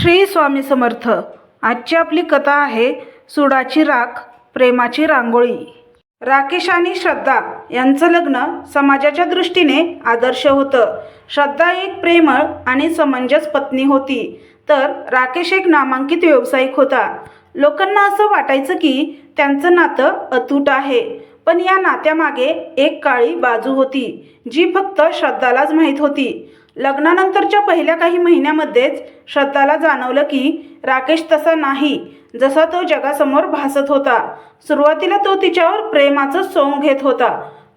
श्री स्वामी समर्थ. आजची आपली कथा आहे सुडाची राख प्रेमाची रांगोळी. राकेश आणि श्रद्धा यांचं लग्न समाजाच्या दृष्टीने आदर्श होतं. श्रद्धा एक प्रेमळ आणि समंजस पत्नी होती. तर राकेश एक नामांकित व्यावसायिक होता. लोकांना असं वाटायचं की त्यांचं नातं अतूट आहे. पण या नात्यामागे एक काळी बाजू होती जी फक्त श्रद्धालाच माहीत होती. लग्नानंतरच्या पहिल्या काही महिन्यामध्येच श्रद्धाला जाणवलं की राकेश तसा नाही जसा तो जगासमोर भासत होता. सुरुवातीला तो तिच्यावर प्रेमाचं सोंग घेत होता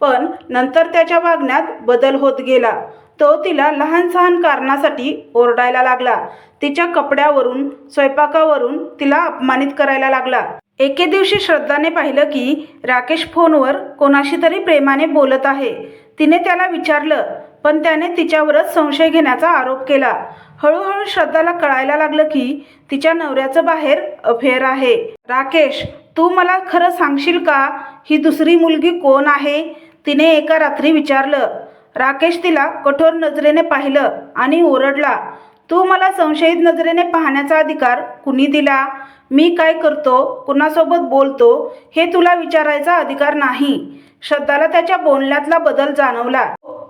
पण नंतर त्याच्या वागण्यात बदल होत गेला. तो तिला लहान सहान कारणासाठी ओरडायला लागला. तिच्या कपड्यावरून स्वयंपाकावरून तिला अपमानित करायला लागला. एके दिवशी श्रद्धाने पाहिलं की राकेश फोनवर कोणाशी तरी प्रेमाने बोलत आहे. तिने त्याला विचारलं पण त्याने तिच्यावरच संशय घेण्याचा आरोप केला. हळूहळू श्रद्धाला कळायला लागलं की तिच्या नवऱ्याचं बाहेर अफेअर आहे. राकेश तू मला खरं सांगशील का? ही दुसरी मुलगी कोण आहे? तिने एका रात्री विचारलं. राकेश तिला कठोर नजरेने पाहिलं आणि ओरडला तू मला संशयित नजरेने पाहण्याचा अधिकार कुणी दिला? मी काय करतो? कुणासोबत बोलतो? हे तुला विचारायचा अधिकार नाही. श्रद्धाला त्याच्या बोलण्यातला बदल जाणवला.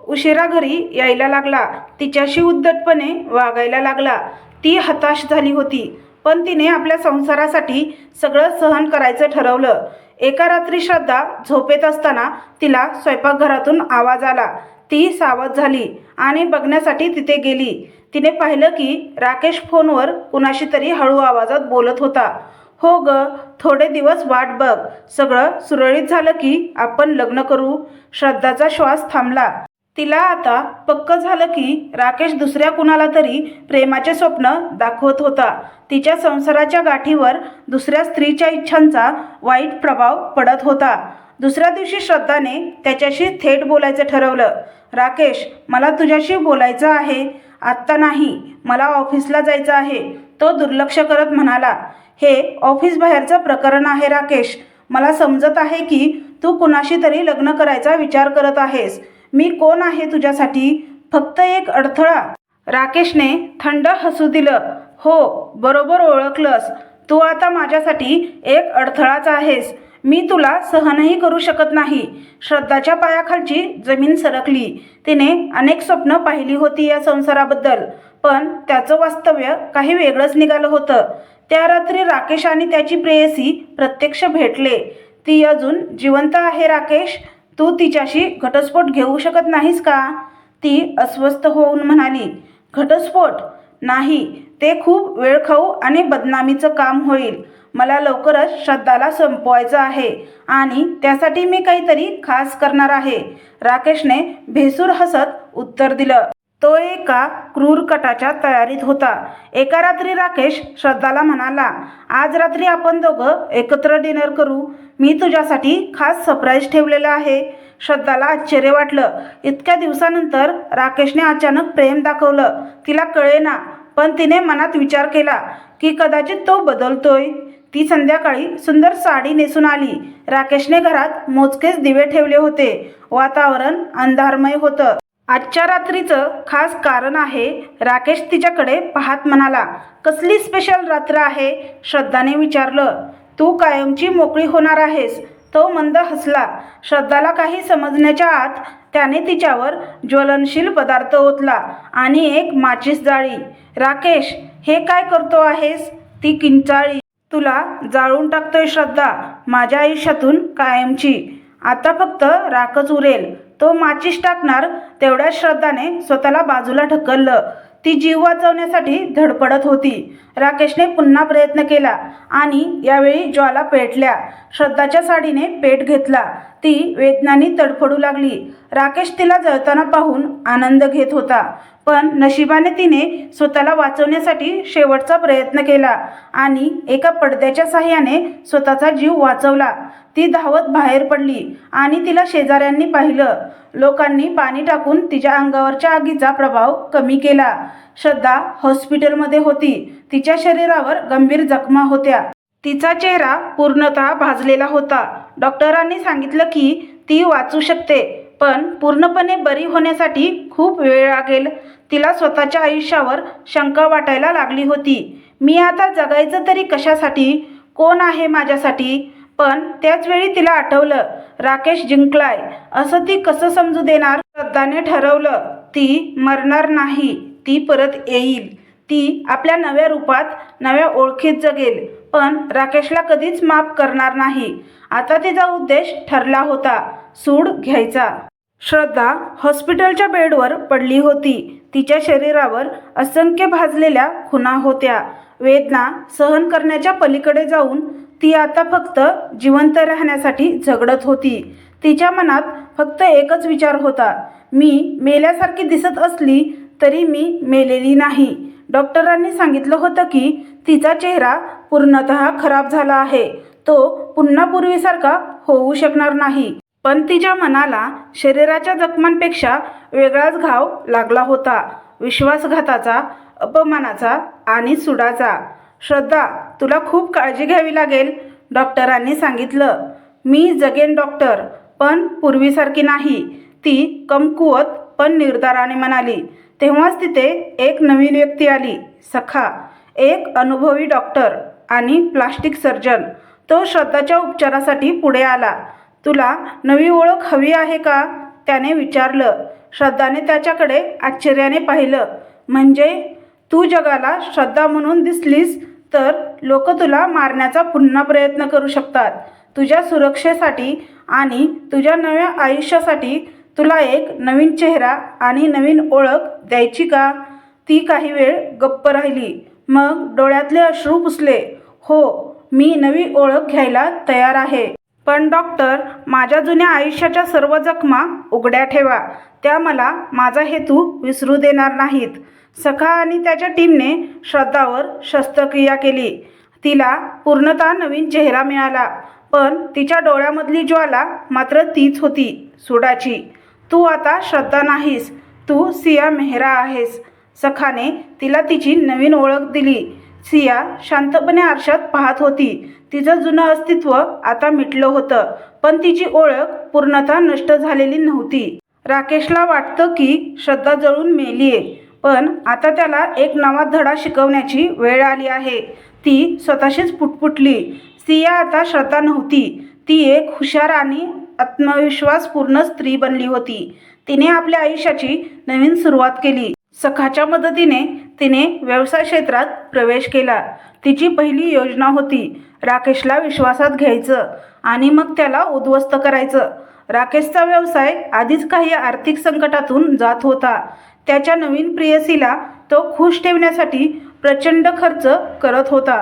उशिरा घरी यायला लागला. तिच्याशी उद्धटपणे वागायला लागला. ती हताश झाली होती पण तिने आपल्या संसारासाठी सगळं सहन करायचं ठरवलं. एका रात्री श्रद्धा झोपेत असताना तिला स्वयंपाकघरातून आवाज आला. ती सावध झाली आणि बघण्यासाठी तिथे गेली. तिने पाहिलं की राकेश फोनवर कुणाशी तरी हळू आवाजात बोलत होता. हो ग थोडे दिवस वाट बघ. सगळं सुरळीत झालं की आपण लग्न करू. श्रद्धाचा श्वास थांबला. तिला आता पक्क झालं की राकेश दुसऱ्या कुणाला तरी प्रेमाचे स्वप्न दाखवत होता. तिच्या संसाराच्या गाठीवर दुसऱ्या स्त्रीच्या इच्छांचा वाईट प्रभाव पडत होता. दुसऱ्या दिवशी श्रद्धाने त्याच्याशी थेट बोलायचं ठरवलं. राकेश मला तुझ्याशी बोलायचं आहे. आत्ता नाही मला ऑफिसला जायचं आहे. तो दुर्लक्ष करत म्हणाला हे ऑफिस बाहेरचं प्रकरण आहे राकेश. मला समजत आहे की तू कुणाशी तरी लग्न करायचा विचार करत आहेस. मी कोण आहे तुझ्यासाठी? फक्त एक अडथळा. राकेशने थंड हसू दिलं. हो बरोबर ओळखलंस. तू आता माझ्यासाठी एक अडथळाच आहेस. मी तुला सहनही करू शकत नाही. श्रद्धाच्या पायाखालची जमीन सरकली. तिने अनेक स्वप्न पाहिली होती या संसाराबद्दल. पण त्याचं वास्तव्य काही वेगळंच निघालं होतं. त्या रात्री राकेश आणि त्याची प्रेयसी प्रत्यक्ष भेटले. ती अजून जिवंत आहे राकेश? तू तिच्याशी घटस्फोट घेऊ शकत नाहीस का? ती अस्वस्थ होऊन म्हणाली घटस्फोट? नाही ते खूप वेळखाऊ आणि बदनामीचं काम होईल. मला लवकरच श्रद्धाला संपवायचं आहे आणि त्यासाठी मी काहीतरी खास करणार आहे. राकेशने भेसूर हसत उत्तर दिलं. तो एका क्रूर कटाच्या तयारीत होता. एका रात्री राकेश श्रद्धाला म्हणाला आज रात्री आपण दोघं एकत्र डिनर करू. मी तुझ्यासाठी खास सरप्राईज ठेवलेलं आहे. श्रद्धाला आश्चर्य वाटलं. इतक्या दिवसानंतर राकेशने अचानक प्रेम दाखवलं. तिला कळेना पण तिने मनात विचार केला की कदाचित तो बदलतोय. ती संध्याकाळी सुंदर साडी नेसून आली. राकेशने घरात मोजकेच दिवे ठेवले होते. वातावरण अंधारमय होतं. आजच्या रात्रीचं खास कारण आहे राकेश तिच्याकडे पाहत म्हणाला कसली स्पेशल रात्र आहे? श्रद्धाने विचारलं. तू कायमची मोकळी होणार आहेस. तो मंद हसला. श्रद्धाला काही समजण्याच्या आत त्याने तिच्यावर ज्वलनशील पदार्थ ओतला आणि एक माचीस जाळी. राकेश हे काय करतो आहेस? ती किंचाळी. तुला जाळून टाकतोय श्रद्धा माझ्या आयुष्यातून कायमची. आता फक्त राखच उरेल. तो माचीस टाकणार तेवढ्याच श्रद्धाने स्वतःला बाजूला ढकललं. ती जीव वाचवण्यासाठी धडपडत होती. राकेशने पुन्हा प्रयत्न केला आणि यावेळी ज्वाला पेटल्या. श्रद्धाच्या साडीने पेट घेतला. ती वेदनानी तडफडू लागली. राकेश तिला जळताना पाहून आनंद घेत होता. पण नशिबाने तिने स्वतःला वाचवण्यासाठी शेवटचा प्रयत्न केला आणि एका पडद्याच्या साह्याने स्वतःचा जीव वाचवला. ती धावत बाहेर पडली आणि तिला शेजाऱ्यांनी पाहिलं. लोकांनी पाणी टाकून तिच्या अंगावरच्या आगीचा प्रभाव कमी केला. श्रद्धा हॉस्पिटलमध्ये होती. तिच्या शरीरावर गंभीर जखमा होत्या. तिचा चेहरा पूर्णतः भाजलेला होता. डॉक्टरांनी सांगितलं की ती वाचू शकते पण पूर्णपणे बरी होण्यासाठी खूप वेळ लागेल. तिला स्वतःच्या आयुष्यावर शंका वाटायला लागली होती. मी आता जगायचं तरी कशासाठी? कोण आहे माझ्यासाठी? पण त्याचवेळी तिला आठवलं राकेश जिंकलाय. असं ती कसं समजू देणार? श्रद्धाने ठरवलं ती मरणार नाही ती परत येईल. ती आपल्या नव्या रूपात नव्या ओळखीत जगेल. पण राकेशला कधीच माफ करणार नाही. आता तिचा उद्देश ठरला होता सूड घ्यायचा. श्रद्धा हॉस्पिटलच्या बेडवर पडली होती. तिच्या शरीरावर असंख्य भाजलेल्या खुणा होत्या. वेदना सहन करण्याच्या पलीकडे जाऊन ती आता फक्त जिवंत राहण्यासाठी झगडत होती. तिच्या मनात फक्त एकच विचार होता. मी मेल्यासारखी दिसत असली तरी मी मेलेली नाही. डॉक्टरांनी सांगितलं होतं की तिचा चेहरा पूर्णतः खराब झाला आहे. तो पुन्हा पूर्वीसारखा होऊ शकणार नाही. पण तिच्या मनाला शरीराच्या जखमांपेक्षा वेगळाच घाव लागला होता. विश्वासघाताचा अपमानाचा आणि सुडाचा. श्रद्धा तुला खूप काळजी घ्यावी लागेल डॉक्टरांनी सांगितलं. मी जगेन डॉक्टर पण पूर्वीसारखी नाही. ती कमकुवत पण निर्धाराने म्हणाली. तेव्हाच तिथे एक नवीन व्यक्ती आली सखा. एक अनुभवी डॉक्टर आणि प्लास्टिक सर्जन. तो श्रद्धाच्या उपचारासाठी पुढे आला. तुला नवी ओळख हवी आहे का? त्याने विचारलं. श्रद्धाने त्याच्याकडे आश्चर्याने पाहिलं. म्हणजे? तू जगाला श्रद्धा म्हणून दिसलीस तर लोक तुला मारण्याचा पुन्हा प्रयत्न करू शकतात. तुझ्या सुरक्षेसाठी आणि तुझ्या नव्या आयुष्यासाठी तुला एक नवीन चेहरा आणि नवीन ओळख द्यायची का? ती काही वेळ गप्प राहिली. मग डोळ्यातले अश्रू पुसले. हो मी नवी ओळख घ्यायला तयार आहे. पण डॉक्टर माझ्या जुन्या आयुष्याच्या सर्व जखमा उघड्या ठेवा. त्या मला माझा हेतू विसरू देणार नाहीत. सखा आणि त्याच्या टीमने श्रद्धावर शस्त्रक्रिया केली. तिला पूर्णतः नवीन चेहरा मिळाला पण तिच्या डोळ्यामधली ज्वाला मात्र तीच होती सुडाची. तू आता श्रद्धा नाहीस तू सिया मेहरा आहेस. सखाने तिला तिची नवीन ओळख दिली. सिया शांतपणे आरशात पाहत होती. तिचं जुनं अस्तित्व आता मिटलं होतं पण तिची ओळख पूर्णतः नष्ट झालेली नव्हती. राकेशला वाटतं की श्रद्धा जळून मेली आहे पण आता त्याला एक नवा धडा शिकवण्याची वेळ आली आहे. ती स्वतःशीच पुटपुटली. सिया आता श्रद्धा नव्हती. ती एक हुशार आणि आत्मविश्वासपूर्ण स्त्री बनली होती. तिने आपल्या आयुष्याची नवीन सुरुवात केली. सखाच्या मदतीने तिने व्यवसाय क्षेत्रात प्रवेश केला. तिची पहिली योजना होती राकेशला विश्वासात घ्यायचं आणि मग त्याला उद्ध्वस्त करायचं. राकेशचा व्यवसाय आधीच काही आर्थिक संकटातून जात होता. त्याच्या नवीन प्रेयसीला तो खुश ठेवण्यासाठी प्रचंड खर्च करत होता.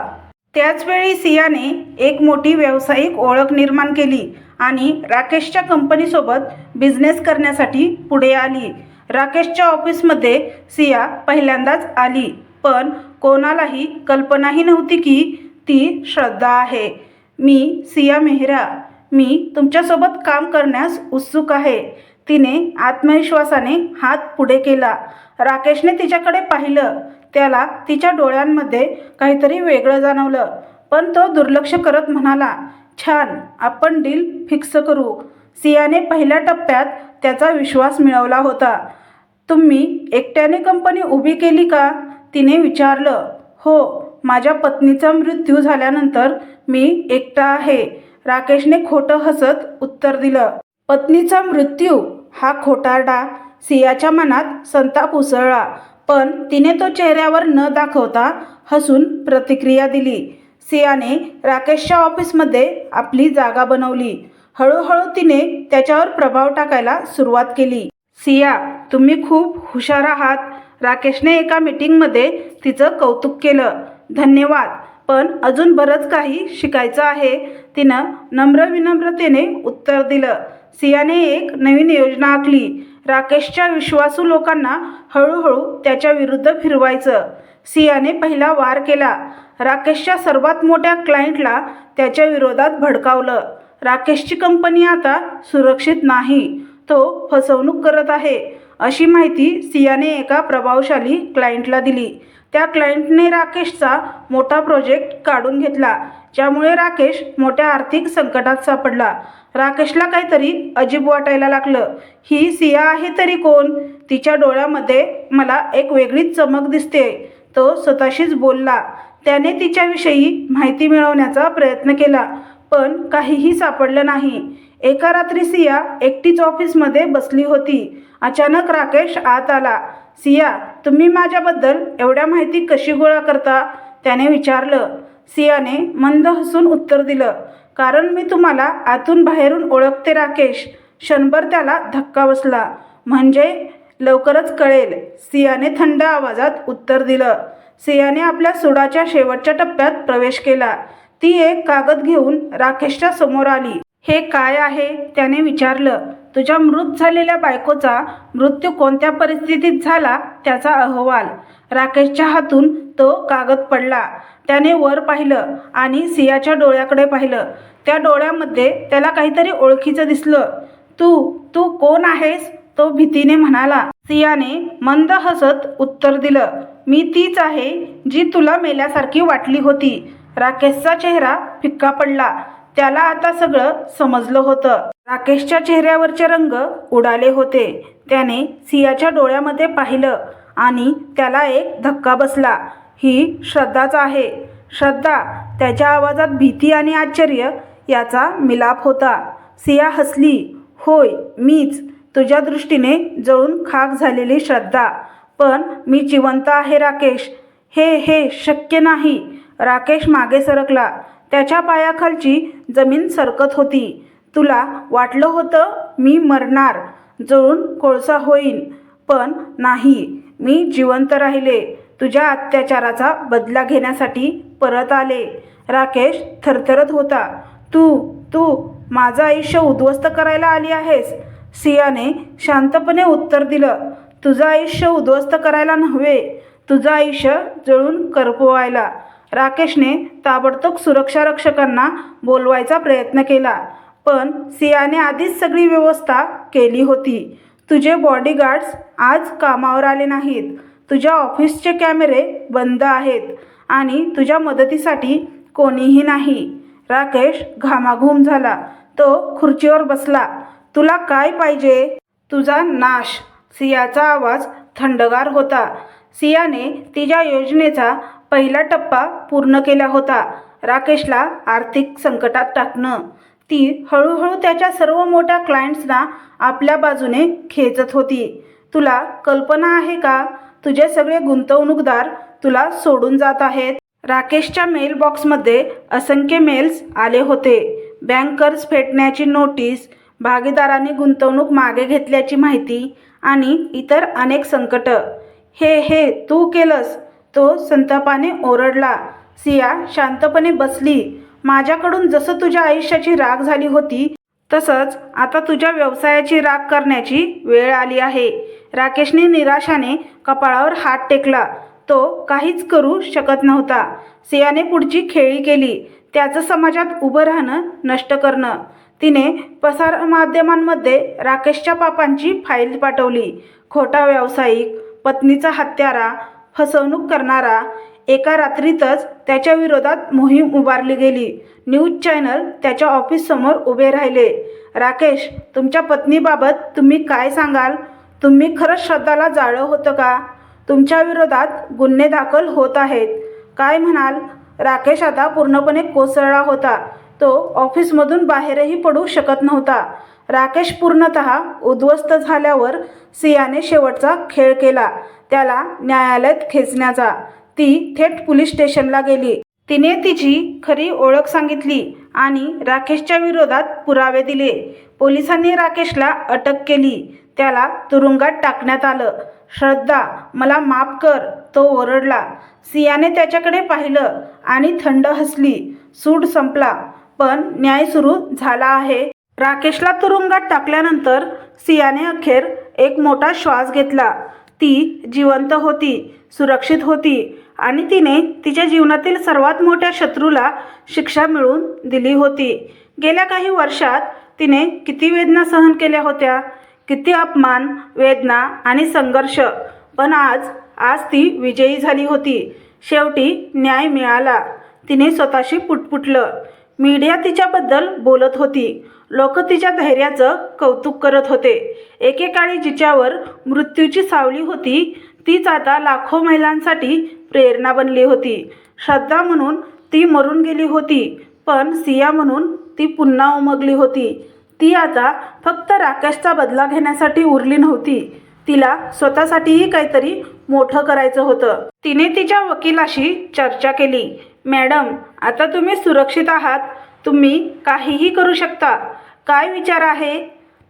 त्याचवेळी सियाने एक मोठी व्यावसायिक ओळख निर्माण केली आणि राकेशच्या कंपनीसोबत बिझनेस करण्यासाठी पुढे आली. राकेशच्या ऑफिसमध्ये सिया पहिल्यांदाच आली पण कोणालाही कल्पनाही नव्हती की ती श्रद्धा आहे. मी सिया मेहरा. मी तुमच्यासोबत काम करण्यास उत्सुक आहे. तिने आत्मविश्वासाने हात पुढे केला. राकेशने तिच्याकडे पाहिलं. त्याला तिच्या डोळ्यांमध्ये काहीतरी वेगळं जाणवलं. पण तो दुर्लक्ष करत म्हणाला छान आपण डील फिक्स करू. सियाने पहिल्या टप्प्यात त्याचा विश्वास मिळवला होता. तुम्ही एकट्याने कंपनी उभी केली का? तिने विचारलं. हो माझ्या पत्नीचा मृत्यू झाल्यानंतर मी एकटा आहे. राकेशने खोटं हसत उत्तर दिलं. पत्नीचा मृत्यू हा खोटारडा सियाच्या मनात संताप उसळला पण तिने तो चेहऱ्यावर न दाखवता हसून प्रतिक्रिया दिली. सियाने राकेशच्या ऑफिसमध्ये आपली जागा बनवली. हळूहळू तिने त्याच्यावर प्रभाव टाकायला सुरुवात केली. सिया तुम्ही खूप हुशार आहात. राकेशने एका मीटिंगमध्ये तिचं कौतुक केलं. धन्यवाद पण अजून बरंच काही शिकायचं आहे. तिनं नम्र विनम्रतेने उत्तर दिलं. सियाने एक नवीन योजना आखली. राकेशच्या विश्वासू लोकांना हळूहळू त्याच्या विरुद्ध फिरवायचं. सियाने पहिला वार केला. राकेशच्या सर्वात मोठ्या क्लायंटला त्याच्या विरोधात भडकावलं. राकेशची कंपनी आता सुरक्षित नाही. तो फसवणूक करत आहे अशी माहिती सियाने एका प्रभावशाली क्लायंटला दिली. त्या क्लायंटने राकेशचा मोठा प्रोजेक्ट काढून घेतला ज्यामुळे राकेश मोठ्या आर्थिक संकटात सापडला. राकेशला काहीतरी अजीब वाटायला लागलं. ही सिया आहे तरी कोण? तिच्या डोळ्यामध्ये मला एक वेगळीच चमक दिसते तो स्वतःशीच बोलला. त्याने तिच्याविषयी माहिती मिळवण्याचा प्रयत्न केला पण काहीही सापडलं नाही. एका रात्री सिया एकटीच ऑफिसमध्ये बसली होती. अचानक राकेश आत आला. सिया तुम्ही माझ्याबद्दल एवढ्या माहिती कशी गोळा करता? त्याने विचारलं. सियाने मंद हसून उत्तर दिलं. कारण मी तुम्हाला आतून बाहेरून ओळखते राकेश. क्षणभर त्याला धक्का बसला. म्हणजे? लवकरच कळेल. सियाने थंड आवाजात उत्तर दिलं. सियाने आपल्या सुडाच्या शेवटच्या टप्प्यात प्रवेश केला. ती एक कागद घेऊन राकेशच्या समोर आली. हे काय आहे? त्याने विचारलं. तुझ्या मृत झालेल्या बायकोचा मृत्यू कोणत्या परिस्थितीत झाला त्याचा अहवाल. राकेशच्या हातून तो कागद पडला. त्याने वर पाहिलं आणि सियाच्या डोळ्याकडे पाहिलं. त्या डोळ्यामध्ये त्याला काहीतरी ओळखीचं दिसलं. तू तू कोण आहेस? तो भीतीने म्हणाला. सियाने मंद हसत उत्तर दिलं. मी तीच आहे जी तुला मेल्यासारखी वाटली होती. राकेशचा चेहरा फिक्का पडला. त्याला आता सगळं समजलं होतं. राकेशच्या चेहऱ्यावरचे रंग उडाले होते. त्याने सियाच्या डोळ्यामध्ये पाहिलं आणि त्याला एक धक्का बसला. ही श्रद्धाच आहे. श्रद्धा त्याच्या आवाजात भीती आणि आश्चर्य याचा मिलाप होता. सिया हसली. होय मीच. तुझ्या दृष्टीने जळून खाक झालेली श्रद्धा. पण मी जिवंत आहे राकेश. हे हे शक्य नाही. राकेश मागे सरकला. त्याच्या पायाखालची जमीन सरकत होती. तुला वाटलं होतं मी मरणार जळून कोळसा होईन पण नाही. मी जिवंत राहिले. तुझ्या अत्याचाराचा बदला घेण्यासाठी परत आले. राकेश थरथरत होता. तू तू माझं आयुष्य उद्ध्वस्त करायला आली आहेस. सियाने शांतपणे उत्तर दिलं. तुझं आयुष्य उद्ध्वस्त करायला नव्हे. तुझं आयुष्य जळून करपवायला. राकेशने ताबडतोब सुरक्षा रक्षकांना बोलवायचा प्रयत्न केला. पण सियाने आधीच सगळी व्यवस्था केली होती. तुझे बॉडीगार्ड्स आज कामावर आले नाहीत. तुझ्या ऑफिसचे कॅमेरे बंद आहेत आणि तुझ्या मदतीसाठी कोणीही नाही. राकेश घामाघूम झाला. तो खुर्चीवर बसला. तुला काय पाहिजे? तुझा नाश. सियाचा आवाज थंडगार होता. सियाने तिच्या योजनेचा पहिला टप्पा पूर्ण केला होता. राकेशला आर्थिक संकटात टाकणं. ती हळूहळू त्याच्या सर्व मोठ्या क्लायंट्सना आपल्या बाजूने खेचत होती. तुला कल्पना आहे का? तुझे सगळे गुंतवणूकदार तुला सोडून जात आहेत. राकेशच्या मेलबॉक्समध्ये असंख्य मेल्स आले होते. बँकर्स फेटण्याची नोटीस भागीदारांनी गुंतवणूक मागे घेतल्याची माहिती आणि इतर अनेक संकटं. हे हे तू केलंस. तो संतापाने ओरडला सिया शांतपणे बसली. माझ्याकडून जसं तुझ्या आयुष्याची राग झाली होती तसंच आता तुझ्या व्यवसायाची राग करण्याची वेळ आली आहे. राकेशने निराशाने कपाळावर हात टेकला. तो काहीच करू शकत नव्हता. सियाने पुढची खेळी केली. त्याचं समाजात उभं राहणं नष्ट करणं. तिने प्रसारमाध्यमांमध्ये राकेशच्या पापांची फाईल पाठवली. खोटा व्यावसायिक पत्नीचा हत्यारा फसवणूक करणारा एका रात्रीतच त्याच्या विरोधात मोहीम उभारली गेली. न्यूज चॅनल त्याच्या ऑफिससमोर उभे राहिले. राकेश तुमच्या पत्नीबाबत तुम्ही काय सांगाल? तुम्ही खरंच श्रद्धाला जाळं होतं का? तुमच्या विरोधात गुन्हे दाखल होत आहेत. काय म्हणाल? राकेश आता पूर्णपणे कोसळला होता. तो ऑफिसमधून बाहेरही पडू शकत नव्हता. राकेश पूर्णत उद्ध्वस्त झाल्यावर सियाने शेवटचा खेळ केला. त्याला न्यायालयात खेचण्याचा. ती थेट पोलीस स्टेशनला गेली. तिने तिची खरी ओळख सांगितली आणि राकेशच्या विरोधात पुरावे दिले. पोलिसांनी राकेशला अटक केली. त्याला तुरुंगात टाकण्यात आलं. श्रद्धा मला माफ कर तो ओरडला. सियाने त्याच्याकडे पाहिलं आणि थंड हसली. सूड संपला. पण न्याय सुरू झाला आहे. राकेशला तुरुंगात टाकल्यानंतर सियाने अखेर एक मोठा श्वास घेतला. ती जिवंत होती सुरक्षित होती आणि तिने तिच्या जीवनातील सर्वात मोठ्या शत्रूला शिक्षा मिळवून दिली होती. गेल्या काही वर्षात तिने किती वेदना सहन केल्या होत्या? किती अपमान वेदना आणि संघर्ष? पण आज आज ती विजयी झाली होती. शेवटी न्याय मिळाला. तिने स्वतःशी पुटपुटलं. मीडिया तिच्याबद्दल बोलत होती. लोक तिच्या धैर्याचं कौतुक करत होते. एकेकाळी जिच्यावर मृत्यूची सावली होती तीच आता लाखो महिलांसाठी प्रेरणा बनली होती. श्रद्धा म्हणून ती मरून गेली होती पण सिया म्हणून ती पुन्हा उमगली होती. ती आता फक्त राकेशचा बदला घेण्यासाठी उरली नव्हती. तिला स्वतःसाठीही काहीतरी मोठं करायचं होतं. तिने तिच्या वकिलाशी चर्चा केली. मॅडम आता तुम्ही सुरक्षित आहात. तुम्ही काहीही करू शकता. काय विचार आहे?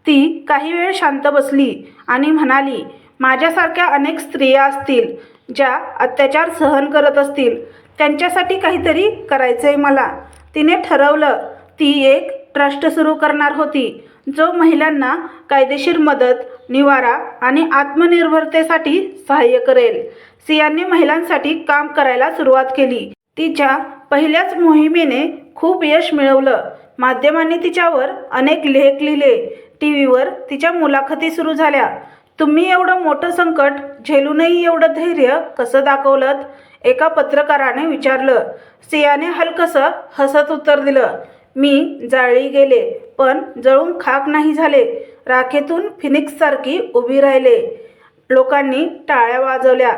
ती काही वेळ शांत बसली आणि म्हणाली माझ्यासारख्या अनेक स्त्रिया असतील ज्या अत्याचार सहन करत असतील त्यांच्यासाठी काहीतरी करायचं आहे मला. तिने ठरवलं ती एक ट्रस्ट सुरू करणार होती जो महिलांना कायदेशीर मदत निवारा आणि आत्मनिर्भरतेसाठी सहाय्य करेल. सियांनी महिलांसाठी काम करायला सुरुवात केली. तिच्या पहिल्याच मोहिमेने खूप यश मिळवलं. माध्यमांनी तिच्यावर अनेक लेख लिहिले. टी व्हीवर तिच्या मुलाखती सुरू झाल्या. तुम्ही एवढं मोठं संकट झेलूनही एवढं धैर्य कसं दाखवलं एका पत्रकाराने विचारलं. सियाने हलकसं हसत उत्तर दिलं. मी जाळली गेले पण जळून खाक नाही झाले. राखेतून फिनिक्ससारखी उभी राहिले. लोकांनी टाळ्या वाजवल्या.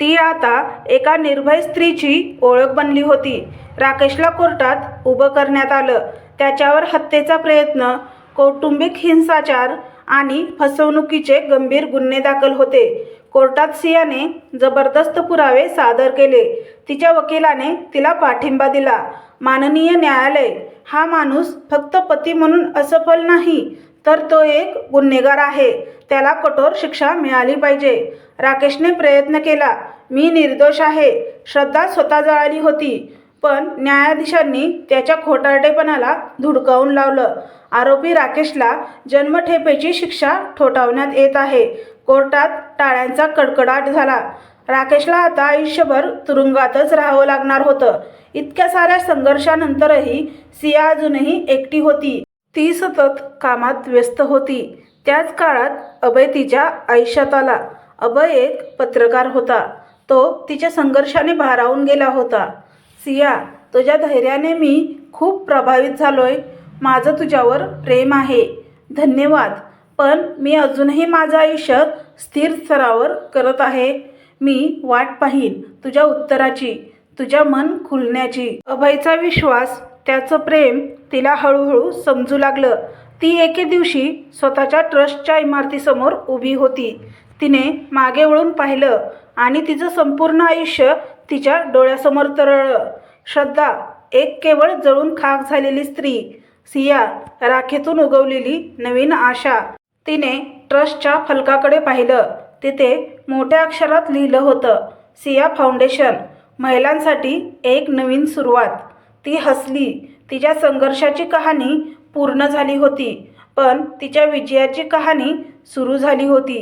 ती आता एका निर्भय स्त्रीची ओळख बनली होती. राकेशला कोर्टात उभं करण्यात आलं. त्याच्यावर हत्येचा प्रयत्न कौटुंबिक हिंसाचार आणि फसवणुकीचे गंभीर गुन्हे दाखल होते. कोर्टात सियाने जबरदस्त पुरावे सादर केले. तिच्या वकिलाने तिला पाठिंबा दिला. माननीय न्यायालय हा माणूस फक्त पती म्हणून असफल नाही तर तो एक गुन्हेगार आहे. त्याला कठोर शिक्षा मिळाली पाहिजे. राकेशने प्रयत्न केला. मी निर्दोष आहे. श्रद्धा स्वतः जळाली होती. पण न्यायाधीशांनी त्याच्या खोटारडेपणाला धुडकावून लावलं. आरोपी राकेशला जन्मठेपेची शिक्षा ठोठावण्यात येत आहे. कोर्टात टाळ्यांचा कडकडाट झाला. राकेशला आता आयुष्यभर तुरुंगातच राहावं लागणार होतं. इतक्या साऱ्या संघर्षानंतरही सिया अजूनही एकटी होती. ती सतत कामात व्यस्त होती. त्याच काळात अभय तिच्या आयुष्यात आला. अभय एक पत्रकार होता. तो तिच्या संघर्षाने भारावून गेला होता. सिया तुझ्या धैर्याने मी खूप प्रभावित झालोय. माझं तुझ्यावर प्रेम आहे. धन्यवाद. पण मी अजूनही माझं आयुष्य स्थिर स्तरावर करत आहे. मी वाट पाहीन तुझ्या उत्तराची तुझ्या मन खुलण्याची. अभयचा विश्वास त्याचं प्रेम तिला हळूहळू समजू लागलं. ती एके दिवशी स्वतःच्या ट्रस्टच्या इमारतीसमोर उभी होती. तिने मागे वळून पाहिलं आणि तिचं संपूर्ण आयुष्य तिच्या डोळ्यासमोर तरळलं. श्रद्धा एक केवळ जळून खाक झालेली स्त्री सिया राखेतून उगवलेली नवीन आशा तिने ट्रस्टच्या फलकाकडे पाहिलं. तिथे मोठ्या अक्षरात लिहिलं होतं सिया फाउंडेशन महिलांसाठी एक नवीन सुरुवात. ती हसली तिच्या संघर्षाची कहाणी पूर्ण झाली होती पण तिच्या विजयाची कहाणी सुरू झाली होती.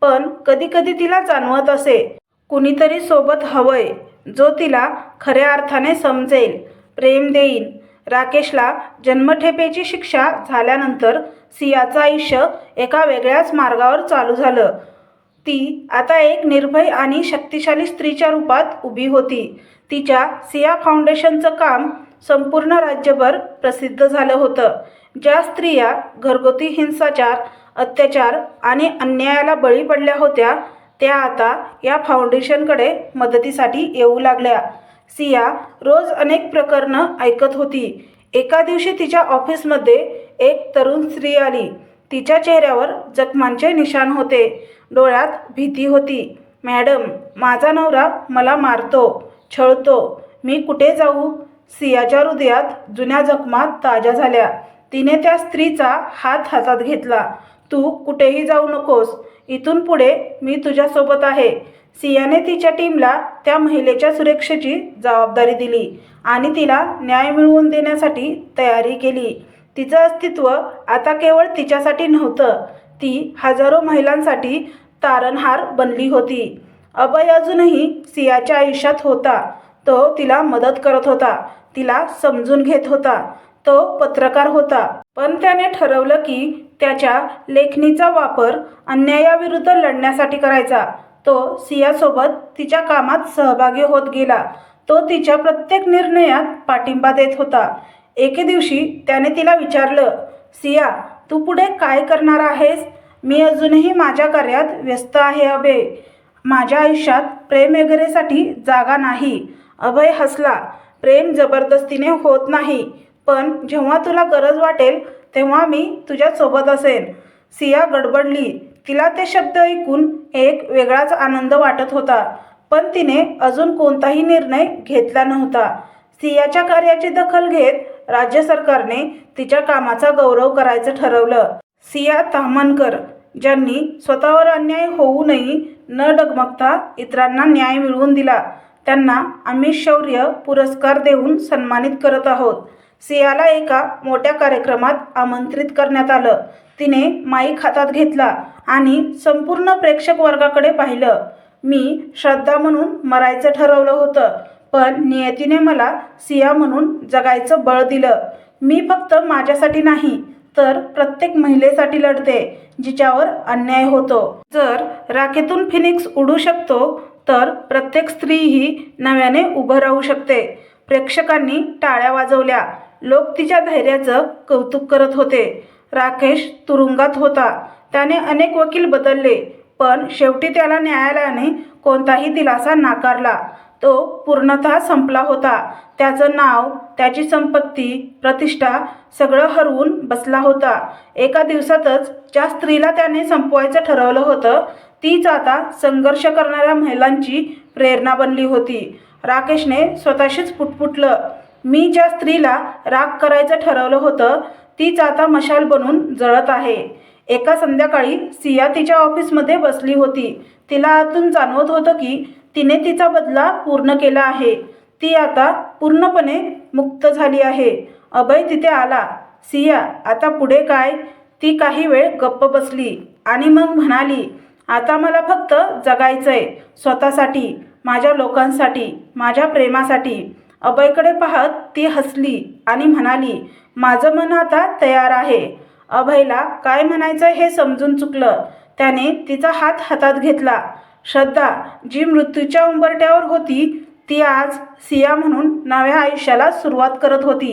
पण कधीकधी तिला जाणवत असे. कुणीतरी सोबत हवंय जो तिला खऱ्या अर्थाने समजेल प्रेम देईन राकेशला जन्मठेपेची शिक्षा झाल्यानंतर सियाचं आयुष्य एका वेगळ्याच मार्गावर चालू झालं. ती आता एक निर्भय आणि शक्तिशाली स्त्रीच्या रूपात उभी होती. तिच्या सिया फाउंडेशनचं काम संपूर्ण राज्यभर प्रसिद्ध झालं होतं. ज्या स्त्रिया घरगुती हिंसाचार अत्याचार आणि अन्यायाला बळी पडल्या होत्या त्या आता या फाउंडेशनकडे मदतीसाठी येऊ लागल्या. सिया रोज अनेक प्रकरणं ऐकत होती. एका दिवशी तिच्या ऑफिसमध्ये एक तरुण स्त्री आली. तिच्या चेहऱ्यावर जखमांचे निशाण होते. डोळ्यात भीती होती. मॅडम माझा नवरा मला मारतो छळतो. मी कुठे जाऊ? सियाच्या हृदयात जुन्या जखमा ताज्या झाल्या. तिने त्या स्त्रीचा हात हातात घेतला. तू कुठेही जाऊ नकोस. इथून पुढे मी तुझ्यासोबत आहे. सियाने तिच्या टीमला त्या महिलेच्या सुरक्षेची जबाबदारी दिली आणि तिला न्याय मिळवून देण्यासाठी तयारी केली. तिचं अस्तित्व आता केवळ तिच्यासाठी नव्हतं ती हजारो महिलांसाठी तारणहार बनली होती. अभय अजूनही सियाच्या आयुष्यात होता. तो तिला मदत करत होता तिला समजून घेत होता. तो पत्रकार होता. पण त्याने ठरवलं की त्याच्या लेखणीचा वापर अन्यायाविरुद्ध लढण्यासाठी करायचा. तो सियासोबत तिच्या कामात सहभागी होत गेला. तो तिच्या प्रत्येक निर्णयात पाठिंबा देत होता. एके दिवशी त्याने तिला विचारलं सिया तू पुढे काय करणार आहेस? मी अजूनही माझ्या कार्यात व्यस्त आहे अभय माझ्या आयुष्यात प्रेम वगैरेसाठी जागा नाही. अभय हसला. प्रेम जबरदस्तीने होत नाही. पण जेव्हा तुला गरज वाटेल तेव्हा मी तुझ्यासोबत असेन. सिया गडबडली. तिला ते शब्द ऐकून एक वेगळाच आनंद वाटत होता पण तिने अजून कोणताही निर्णय घेतला नव्हता. सियाच्या कार्याची दखल घेत राज्य सरकारने तिच्या कामाचा गौरव करायचं ठरवलं. सिया तामनकर ज्यांनी स्वतःवर अन्याय होऊनही न डगमगता इतरांना न्याय मिळवून दिला त्यांना आम्ही शौर्य पुरस्कार देऊन सन्मानित करत आहोत. सियाला एका मोठ्या कार्यक्रमात आमंत्रित करण्यात आलं. तिने माईक हातात घेतला आणि संपूर्ण प्रेक्षक वर्गाकडे पाहिलं. मी श्रद्धा म्हणून मरायचं ठरवलं होतं पण नियतीने मला सिया म्हणून जगायचं बळ दिलं. मी फक्त माझ्यासाठी नाही तर प्रत्येक महिलेसाठी लढते जिच्यावर अन्याय होतो. जर राखेतून फिनिक्स उडू शकतो तर प्रत्येक स्त्री ही नव्याने उभं राहू शकते. प्रेक्षकांनी टाळ्या वाजवल्या. लोक तिच्या धैर्याचं कौतुक करत होते. राकेश तुरुंगात होता. त्याने अनेक वकील बदलले पण शेवटी त्याला न्यायालयाने कोणताही दिलासा नाकारला. तो पूर्णतः संपला होता. त्याचं नाव त्याची संपत्ती प्रतिष्ठा सगळं हरवून बसला होता. एका दिवसातच ज्या स्त्रीला त्याने संपवायचं ठरवलं होतं तीच आता संघर्ष करणाऱ्या महिलांची प्रेरणा बनली होती. राकेशने स्वतःशीच पुटपुटलं. मी ज्या स्त्रीला राग करायचं ठरवलं होतं तीच आता मशाल बनून जळत आहे. एका संध्याकाळी सिया तिच्या ऑफिसमध्ये बसली होती. तिला आतून जाणवत होतं की तिने तिचा बदला पूर्ण केला आहे. ती आता पूर्णपणे मुक्त झाली आहे. अभय तिथे आला. सिया आता पुढे काय? ती काही वेळ गप्प बसली आणि मग म्हणाली आता मला फक्त जगायचं आहे स्वतःसाठी माझ्या लोकांसाठी माझ्या प्रेमासाठी. अभयकडे पाहत ती हसली आणि म्हणाली माझं मन आता तयार आहे. अभयला काय म्हणायचं हे समजून चुकलं. त्याने तिचा हात हातात घेतला. श्रद्धा जी मृत्यूच्या उंबरट्यावर होती ती आज सिया म्हणून नव्या आयुष्याला सुरुवात करत होती.